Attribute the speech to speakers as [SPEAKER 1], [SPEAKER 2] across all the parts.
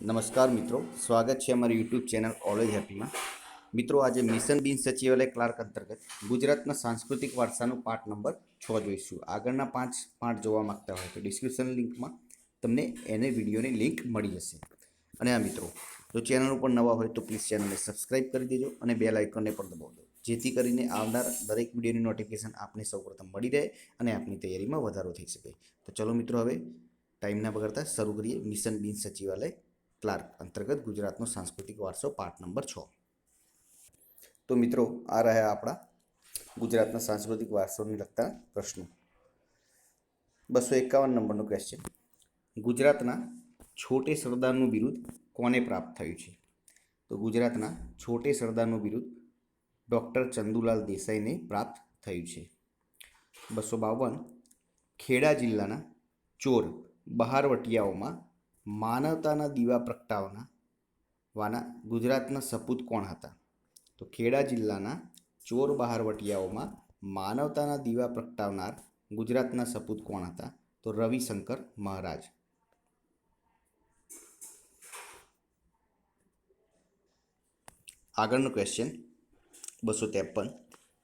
[SPEAKER 1] નમસ્કાર મિત્રો. સ્વાગત છે અમારી યુટ્યુબ ચેનલ ઓલવેજ હેપીમાં મિત્રો, આજે મિશન બિન સચિવાલય ક્લાર્ક અંતર્ગત ગુજરાતના સાંસ્કૃતિક વારસાનો પાઠ નંબર છ જોઈશું. આગળના પાંચ પાઠ જોવા માંગતા હોય તો ડિસ્ક્રિપ્શન લિંકમાં તમને એને વિડીયોની લિંક મળી જશે. અને આ મિત્રો, જો ચેનલ ઉપર નવા હોય તો પ્લીઝ ચેનલને સબસ્ક્રાઇબ કરી દેજો અને બેલ આઇકોનને પણ દબાવજો જેથી કરીને આવનાર દરેક વિડીયોની નોટિફિકેશન આપને સૌપ્રથમ મળી રહે અને આપની તૈયારીમાં વધારો થઈ શકે. તો ચલો મિત્રો, હવે ટાઈમના બગડતા શરૂ કરીએ મિશન બિન સચિવાલય ક્લાર્ક, અંતર્ગત ગુજરાતનો સાંસ્કૃતિક વારસો પાઠ નંબર છ. તો મિત્રો, આ રહ્યા આપણા ગુજરાતના સાંસ્કૃતિક વારસોને લગતા પ્રશ્નો. બસો એકાવન નંબરનો ક્વેશ્ચન ગુજરાતના છોટે સરદારનું બિરુદ કોને પ્રાપ્ત થયું છે? તો ગુજરાતના છોટે સરદારનું બિરુદ ડૉક્ટર ચંદુલાલ દેસાઈને પ્રાપ્ત થયું છે. બસો બાવન. ખેડા જિલ્લાના ચોર, બહારવટિયાઓમાં માનવતાના દીવા પ્રગટાવના વાના ગુજરાતના સપૂત કોણ હતા? તો ખેડા જિલ્લાના ચોર બહારવટિયાઓમાં માનવતાના દીવા પ્રગટાવનાર ગુજરાતના સપૂત કોણ હતા? તો રવિશંકર મહારાજ. આગળનો ક્વેશ્ચન બસો ત્રેપન.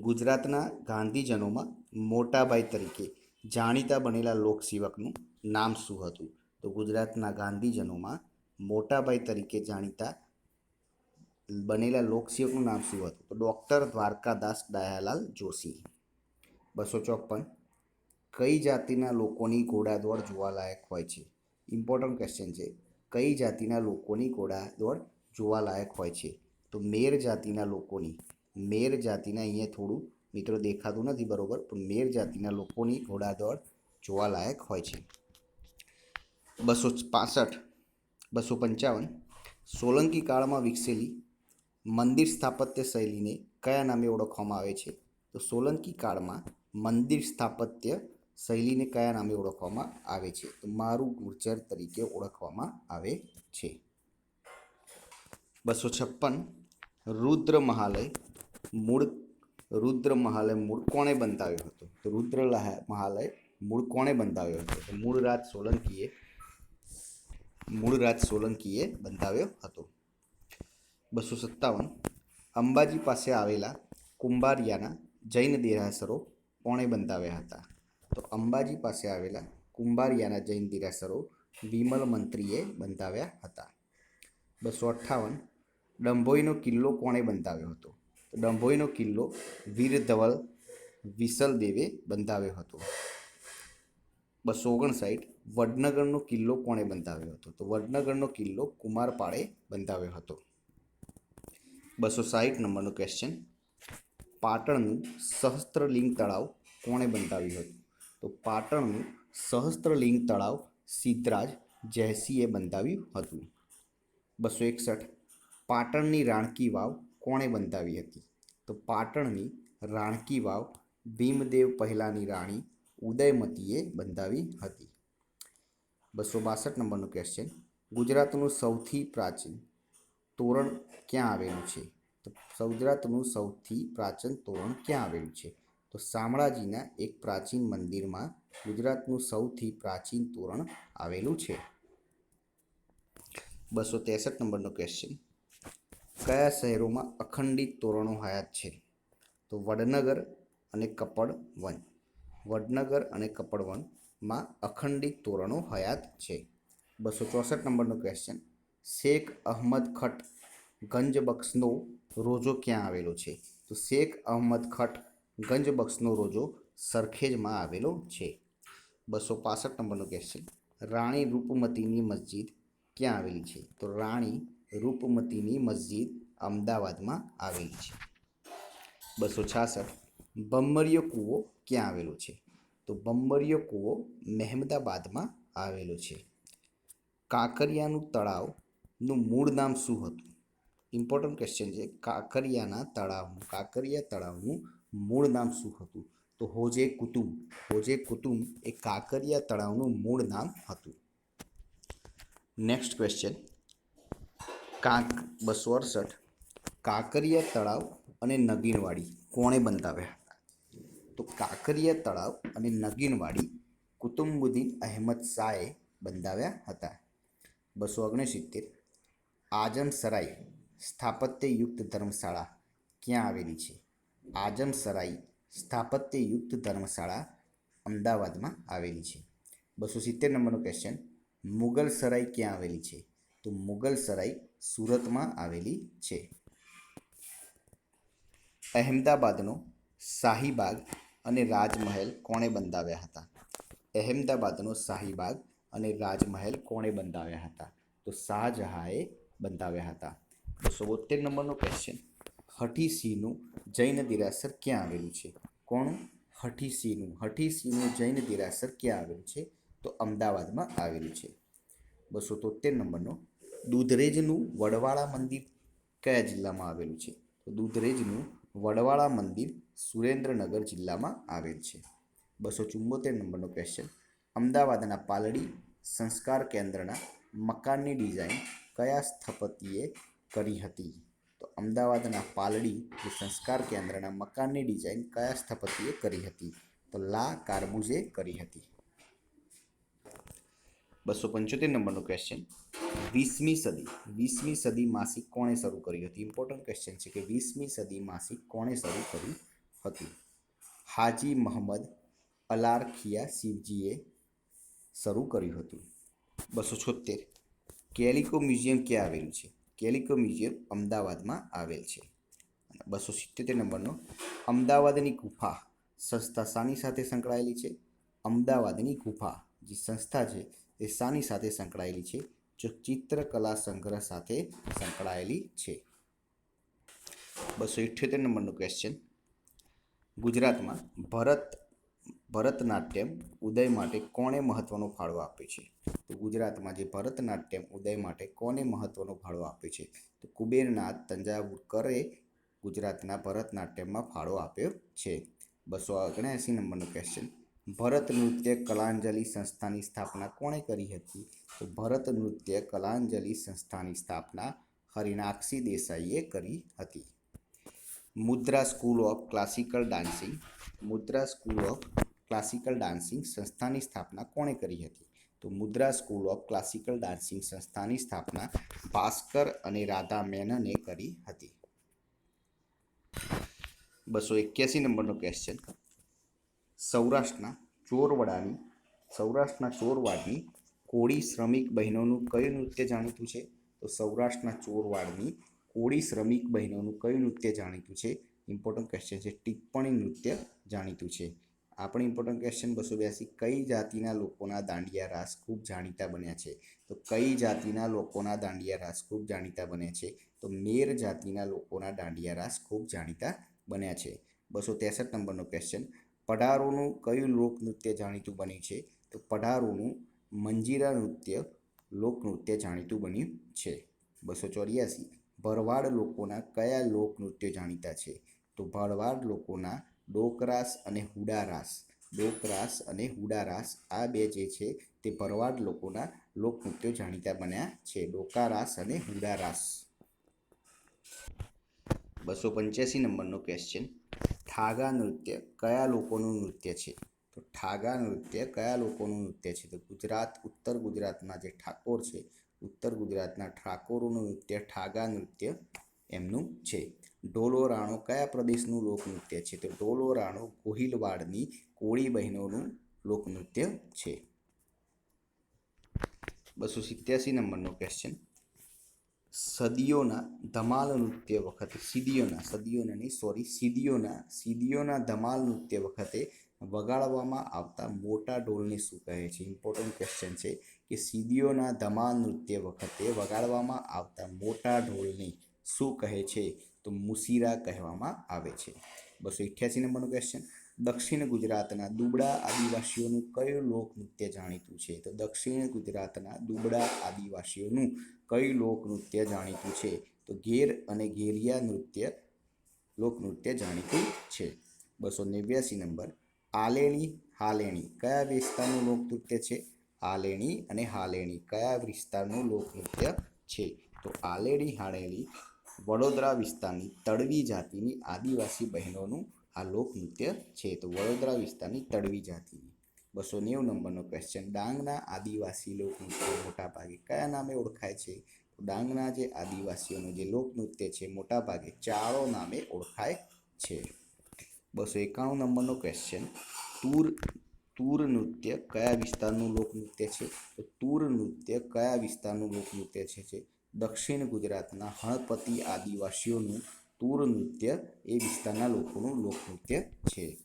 [SPEAKER 1] ગુજરાતના ગાંધીજનોમાં મોટાભાઈ તરીકે જાણીતા બનેલા લોકસેવકનું નામ શું હતું? તો ગુજરાતના ગાંધીજનોમાં મોટાભાઈ તરીકે જાણીતા બનેલા લોકસેવકનું નામ શું હતું? તો ડૉક્ટર દ્વારકાદાસ દયાલાલ જોશી. બસો ચોપન. કઈ જાતિના લોકોની ઘોડાદોડ જોવાલાયક હોય છે? ઇમ્પોર્ટન્ટ ક્વેશ્ચન છે. કઈ જાતિના લોકોની ઘોડાદોડ જોવાલાયક હોય છે? તો મેર જાતિના લોકોની. મેર જાતિના અહીંયા થોડું મિત્રો દેખાતું નથી બરોબર પણ મેર જાતિના લોકોની ઘોડાદોડ જોવાલાયક હોય છે. બસો પાસઠ, બસો પંચાવન, સોલંકી કાળમાં વિકસેલી મંદિર સ્થાપત્ય શૈલીને કયા નામે ઓળખવામાં આવે છે? તો સોલંકી કાળમાં મંદિર સ્થાપત્ય શૈલીને કયા નામે ઓળખવામાં આવે છે? તો મારું ગુર્જર તરીકે ઓળખવામાં આવે છે. બસો છપ્પન, રુદ્ર મહાલય, મૂળ, રુદ્ર મહાલય મૂળ કોણે બંધાવ્યો હતો? તો રુદ્ર મહાલય મૂળ કોણે બંધાવ્યો હતો? તો મૂળરાજ સોલંકીએ મૂળરાજ સોલંકીએ બંધાવ્યો હતો. બસો સત્તાવન અંબાજી પાસે આવેલા કુંભારિયાના જૈન દેરાસરો કોણે બંધાવ્યા હતા. તો અંબાજી પાસે આવેલા કુંભારિયાના જૈન દેરાસરો વિમલ મંત્રીએ બંધાવ્યા હતા. બસો અઠ્ઠાવન ડંભોઈનો કિલ્લો કોણે બંધાવ્યો હતો? તો ડંભોઈનો કિલ્લો વીર ધવલ વિસલદેવે બંધાવ્યો હતો. બસો ઓગણસાઠ વડનગરનો કિલ્લો કોણે બંધાવ્યો હતો? તો વડનગરનો કિલ્લો કુમારપાળે બંધાવ્યો હતો. બસો સાઠ નંબરનો ક્વેશ્ચન પાટણનું સહસ્ત્રલિંગ તળાવ કોણે બંધાવ્યું હતું? તો પાટણનું સહસ્ત્રલિંગ તળાવ સિદ્ધરાજ જયસિંહે બંધાવ્યું હતું. બસો એકસઠ. પાટણની રાણકી વાવ કોણે બંધાવી હતી? તો પાટણની રાણકી વાવ ભીમદેવ પહેલાંની રાણી ઉદયમતીએ બંધાવી હતી. બસો બાસઠ નંબરનો ક્વેશ્ચન ગુજરાતનું સૌથી પ્રાચીન તોરણ ક્યાં આવેલું છે? તો ગુજરાતનું સૌથી પ્રાચીન તોરણ ક્યાં આવેલું છે? તો શામળાજીના એક પ્રાચીન મંદિરમાં ગુજરાતનું સૌથી પ્રાચીન તોરણ આવેલું છે. બસો ત્રેસઠ નંબરનો ક્વેશ્ચન કયા શહેરોમાં અખંડિત તોરણો હયાત છે? તો વડનગર અને કપડવન વડનગર અને કપડવનમાં અખંડિત તોરણો હયાત છે. બસો ચોસઠ નંબરનો ક્વેશ્ચન શેખ અહમદ ખટ ગંજબક્ષનો રોજો ક્યાં આવેલો છે? તો શેખ અહમદ ખટ ગંજબક્ષનો રોજો સરખેજમાં આવેલો છે. બસો પાસઠ નંબરનો ક્વેશ્ચન રાણી રૂપમતીની મસ્જિદ ક્યાં આવેલી છે? તો રાણી રૂપમતીની મસ્જિદ અમદાવાદમાં આવેલી છે. બસો છાસઠ બમ્મરિયો કૂવો ક્યાં આવેલો છે? તો બમ્મરિયો કૂવો મહેમદાબાદમાં આવેલો છે. કાંકરિયાનું તળાવનું મૂળ નામ શું હતું? ઇમ્પોર્ટન્ટ ક્વેશ્ચન છે. કાંકરિયાના તળાવનું, કાંકરિયા તળાવનું મૂળ નામ શું હતું? તો હોજે કુતુમ હોજે કુતુમ એ કાંકરિયા તળાવનું મૂળ નામ હતું. નેક્સ્ટ ક્વેશ્ચન કાંક, બસો અડસઠ. કાંકરિયા તળાવ અને નગીનવાડી કોણે બંધાવ્યા? તો કાંકરિયા તળાવ અને નગીનવાડી કુતુંબુદ્દીન અહેમદ શાહે બંધાવ્યા હતા. બસો ઓગણસિત્તેર આજમ સરાઈ સ્થાપત્યયુક્ત ધર્મશાળા ક્યાં આવેલી છે? આજમ સરાઈ સ્થાપત્યયુક્ત ધર્મશાળા અમદાવાદમાં આવેલી છે. બસો સિત્તેર નંબરનો ક્વેશ્ચન મુગલ સરાઈ ક્યાં આવેલી છે? તો મુગલ સરાઈ સુરતમાં આવેલી છે. અહેમદાબાદનો શાહીબાગ અને રાજમહેલ કોણે બંધાવ્યા હતા? અહેમદાબાદનો શાહીબાગ અને રાજમહેલ કોણે બંધાવ્યા હતા? તો શાહજહાંએ બંધાવ્યા હતા. બસો બોતેર નંબરનો ક્વેશ્ચન હઠીસિંહનું જૈન દિરાસર ક્યાં આવેલું છે? કોણ? હઠીસિંહનું હઠીસિંહનું જૈન દિરાસર ક્યાં આવેલું છે? તો અમદાવાદમાં આવેલું છે. બસો તોતેર નંબરનો. દૂધરેજનું વડવાળા મંદિર કયા જિલ્લામાં આવેલું છે? તો દૂધરેજનું વડવાળા મંદિર સુરેન્દ્રનગર જિલ્લામાં આવેલ છે. બસો ચુંબોતેર નંબરનો ક્વેશ્ચન અમદાવાદના પાલડી સંસ્કાર કેન્દ્રના મકાનની ડિઝાઇન કયા સ્થપતિએ કરી હતી? તો અમદાવાદના પાલડી જે સંસ્કાર કેન્દ્રના મકાનની ડિઝાઇન કયા સ્થપતિએ કરી હતી? તો લા કાર્બુઝે કરી હતી. બસો પંચોતેર નંબરનો ક્વેશ્ચન વીસમી સદી. વીસમી સદી માસિક કોણે શરૂ કરી હતી? ઇમ્પોર્ટન્ટ ક્વેશ્ચન છે કે વીસમી સદી માસિક કોણે શરૂ કરી હતી. હાજી મહંમદ અલારખિયા શિવજીએ શરૂ કર્યું હતું. બસો છોતેર કેલિકો મ્યુઝિયમ ક્યાં આવેલું છે? કેલિકો મ્યુઝિયમ અમદાવાદમાં આવેલ છે. બસો સિત્તોતેર નંબરનો અમદાવાદની ગુફા સંસ્થા શાની સાથે સંકળાયેલી છે? અમદાવાદની ગુફા જે સંસ્થા છે એ શાની સાથે સંકળાયેલી છે? જો ચિત્રકલા સંગ્રહ સાથે સંકળાયેલી છે. બસો ઇઠ્યોતેર નંબરનો ક્વેશ્ચન ગુજરાતમાં ભરત, ભરતનાટ્યમ ઉદય માટે કોણે મહત્ત્વનો ફાળો આપ્યો છે? તો ગુજરાતમાં જે ભરતનાટ્યમ ઉદય માટે કોને મહત્ત્વનો ફાળો આપ્યો છે? તો કુબેરનાથ તંજાવુરકરે ગુજરાતના ભરતનાટ્યમમાં ફાળો આપ્યો છે. બસો ઓગણએંસી નંબરનો ક્વેશ્ચન ભરત નૃત્ય કલાંજલિ સંસ્થાની સ્થાપના કોણે કરી હતી? તો ભરત નૃત્ય કલાંજલિ સંસ્થાની સ્થાપના હરિનાક્ષી દેસાઈએ કરી હતી. Mudra School of Classical Dancing, Mudra School of Classical Dancing સંસ્થાની સ્થાપના કોણે કરી હતી? તો Mudra School of Classical Dancing સંસ્થાની સ્થાપના ભાસ્કર અને રાધા મેનને કરી હતી. બસો એક્યાસી નંબરનો ક્વેશ્ચન સૌરાષ્ટ્રના ચોરવડાની, સૌરાષ્ટ્રના ચોરવાડની કોળી શ્રમિક બહેનોનું કયું નૃત્ય જાણીતું છે? તો સૌરાષ્ટ્રના ચોરવાડની કોળી શ્રમિક બહેનોનું કયું નૃત્ય જાણીતું છે? ઇમ્પોર્ટન્ટ ક્વેશ્ચન છે. ટિપ્પણી નૃત્ય જાણીતું છે. આપણે ઇમ્પોર્ટન્ટ ક્વેશ્ચન બસો બ્યાસી. કઈ જાતિના લોકોના દાંડિયા રાસ ખૂબ જાણીતા બન્યા છે? તો કઈ જાતિના લોકોના દાંડિયા રાસ ખૂબ જાણીતા બન્યા છે? તો મેર જાતિના લોકોના દાંડિયા રાસ ખૂબ જાણીતા બન્યા છે. બસો ત્રેસઠ નંબરનો ક્વેશ્ચન પઢારોનું કયું લોકનૃત્ય જાણીતું બન્યું છે? તો પઢારોનું મંજીરા નૃત્ય લોકનૃત્ય જાણીતું બન્યું છે. બસો ચોર્યાસી. ભરવાડ લોકોના કયા લોકનૃત્યો જાણીતા છે? તો ભરવાડ લોકોના ડોકરાસ અને હુડારાસ. ડોકરાસ અને હુડારાસ આ બે જે છે તે ભરવાડ લોકોના લોકનૃત્યો જાણીતા બન્યા છે. ડોકારાસ અને હુડારાસ. બસો પંચ્યાસી નંબરનો ક્વેશ્ચન ઠાગા નૃત્ય કયા લોકોનું નૃત્ય છે? તો ઠાગા નૃત્ય કયા લોકોનું નૃત્ય છે? તો ગુજરાત, ઉત્તર ગુજરાતના જે ઠાકોર છે ઉત્તર ગુજરાતના ઠાકોરોનું નૃત્ય, ઠાગા નૃત્ય એમનું છે. ડોલો રાણો કયા પ્રદેશનું લોકનૃત્ય છે? તો ઢોલો રાણો ગોહિલવાડની કોળી બહેનોનું લોકનૃત્ય છે. બસો સિત્યાસી નંબરનો ક્વેશ્ચન સદીઓના ધમાલ નૃત્ય વખતે સીડીઓના સદીઓના નહીં સોરી સીડીઓના સીડીઓના ધમાલ નૃત્ય વખતે વગાડવામાં આવતા મોટા ઢોલને શું કહે છે? ઇમ્પોર્ટન્ટ ક્વેશ્ચન છે કે સીડીઓના ધમાલ નૃત્ય વખતે વગાડવામાં આવતા મોટા ઢોલને શું કહે છે? તો મુસીરા કહેવામાં આવે છે. બસો અઠ્યાસી નંબરનો ક્વેશ્ચન દક્ષિણ ગુજરાતના દુબળા આદિવાસીઓનું કયું લોકનૃત્ય જાણીતું છે? તો દક્ષિણ ગુજરાતના દુબળા આદિવાસીઓનું કયું લોકનૃત્ય જાણીતું છે? તો ઘેર અને ઘેરિયા નૃત્ય લોકનૃત્ય જાણીતું છે. બસો નેવ્યાસી નંબર. આલેણી, હાલેણી. કયા વિસ્તારનું લોકનૃત્ય છે? આલેણી અને હાલેણી. કયા વિસ્તારનું લોકનૃત્ય છે? તો આલેણી, હાલેણી વડોદરા વિસ્તારની તળવી જાતિની આદિવાસી બહેનોનું આ લોકનૃત્ય છે. તો વડોદરા વિસ્તારની તળવી જાતિની. બસો નેવું નંબરનો ક્વેશ્ચન ડાંગના આદિવાસી લોકનૃત્ય મોટાભાગે કયા નામે ઓળખાય છે? ડાંગના જે આદિવાસીઓનું જે લોકનૃત્ય છે, મોટાભાગે ચારો નામે ઓળખાય છે. બસો એકાણું નંબરનો ક્વેશ્ચન તૂર તૂર નૃત્ય કયા વિસ્તારનું લોકનૃત્ય છે? તો તૂર નૃત્ય કયા વિસ્તારનું લોકનૃત્ય છે? દક્ષિણ ગુજરાતના હળપતિ આદિવાસીઓનું તૂર નૃત્ય એ વિસ્તારના લોકોનું લોકનૃત્ય છે.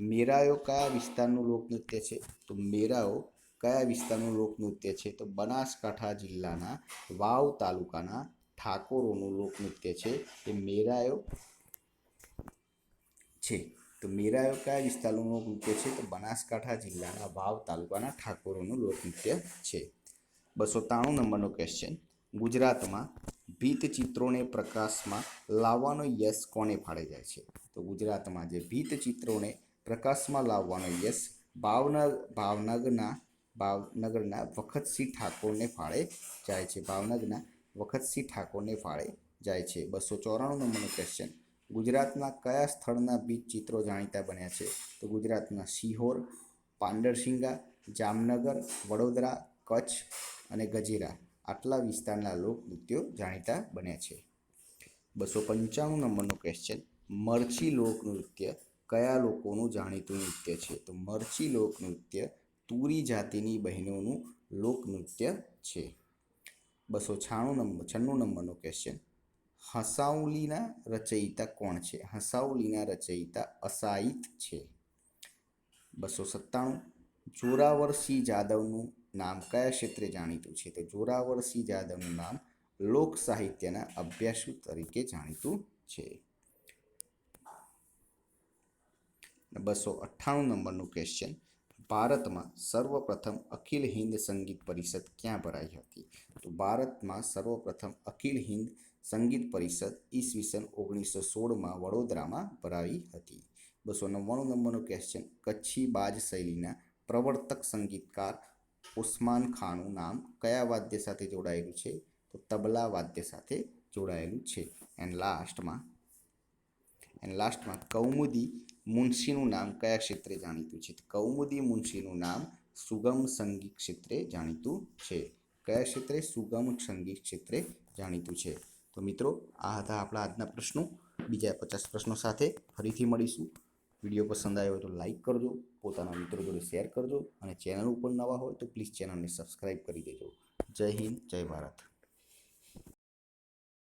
[SPEAKER 1] મેરાયો કયા વિસ્તારનું લોકનૃત્ય છે? તો મેરાઓ કયા વિસ્તારનું લોકનૃત્ય છે? તો બનાસકાંઠા જિલ્લાના વાવ તાલુકાના ઠાકોરોનું લોકનૃત્ય છે. એ મેરાયો છે. તો મેરાયો કયા વિસ્તારોનું લોકનૃત્ય છે તો બનાસકાંઠા જિલ્લાના વાવ તાલુકાના ઠાકોરોનું લોકનૃત્ય છે. બસો ત્રાણું નંબરનો ક્વેશ્ચન ગુજરાતમાં ભીત ચિત્રોને પ્રકાશમાં લાવવાનો યશ કોને ફાળે જાય છે? તો ગુજરાતમાં જે ભીત ચિત્રોને પ્રકાશમાં લાવવાનો યશ ભાવનગર ભાવનગરના ભાવનગરના વખતસિંહ ઠાકોરને ફાળે જાય છે. ભાવનગરના વખતસિંહ ઠાકોરને ફાળે જાય છે. બસો ચોરાણું નંબરનો ક્વેશ્ચન ગુજરાતના કયા સ્થળના બીચ ચિત્રો જાણીતા બન્યા છે? તો ગુજરાતના સિહોર પાંડરસિંગા જામનગર, વડોદરા, કચ્છ અને ગજેરા આટલા વિસ્તારના લોકનૃત્યો જાણીતા બન્યા છે. બસો પંચાણું નંબરનો ક્વેશ્ચન મરચી લોકનૃત્ય કયા લોકોનું જાણીતું નૃત્ય છે? તો મરચી લોકનૃત્ય તુરી જાતિની બહેનોનું લોકનૃત્ય છે. બસો છાણું નંબર છન્નું નંબરનો ક્વેશ્ચન હસાઉલીના રચયિતા કોણ છે? હસાઉલીના રચયિતા અસાઈત છે. બસો સત્તાણું. જોરાવરસિંહ જાદવનું નામ કયા ક્ષેત્રે જાણીતું છે? તો જોરાવરસિંહ જાદવનું નામ લોક સાહિત્યના અભ્યાસુ તરીકે જાણીતું છે. બસો અઠ્ઠાણું નંબરનું ક્વેશ્ચન ભારતમાં સર્વપ્રથમ અખિલ હિન્દ સંગીત પરિષદ ક્યાં ભરાઈ હતી? તો ભારતમાં સર્વપ્રથમ અખિલ હિન્દ સંગીત પરિષદ ઈસવીસન ઓગણીસો સોળમાં વડોદરામાં ભરાઈ હતી. બસો નવ્વાણું નંબરનો ક્વેશ્ચન કચ્છી બાજ શૈલીના પ્રવર્તક સંગીતકાર ઉસ્માન ખાનનું નામ કયા વાદ્ય સાથે જોડાયેલું છે? તો તબલા વાદ્ય સાથે જોડાયેલું છે. એન્ડ લાસ્ટમાં એન્ડ લાસ્ટમાં કૌમુદી મુનશીનું નામ કયા ક્ષેત્રે જાણીતું છે? કૌમુદી મુનશીનું નામ સુગમ સંગીત ક્ષેત્રે જાણીતું છે. કયા ક્ષેત્રે? સુગમ સંગીત ક્ષેત્રે જાણીતું છે. તો મિત્રો, આ હતા આપણા આજના પ્રશ્નો. બીજા પચાસ પ્રશ્નો સાથે ફરીથી મળીશું. વીડિયો પસંદ આવ્યો તો લાઇક કરજો, પોતાના મિત્રો જોડે શેર કરજો અને ચેનલ ઉપર નવા હોય તો પ્લીઝ ચેનલને સબસ્ક્રાઈબ કરી દેજો. જય હિન્દ, જય ભારત.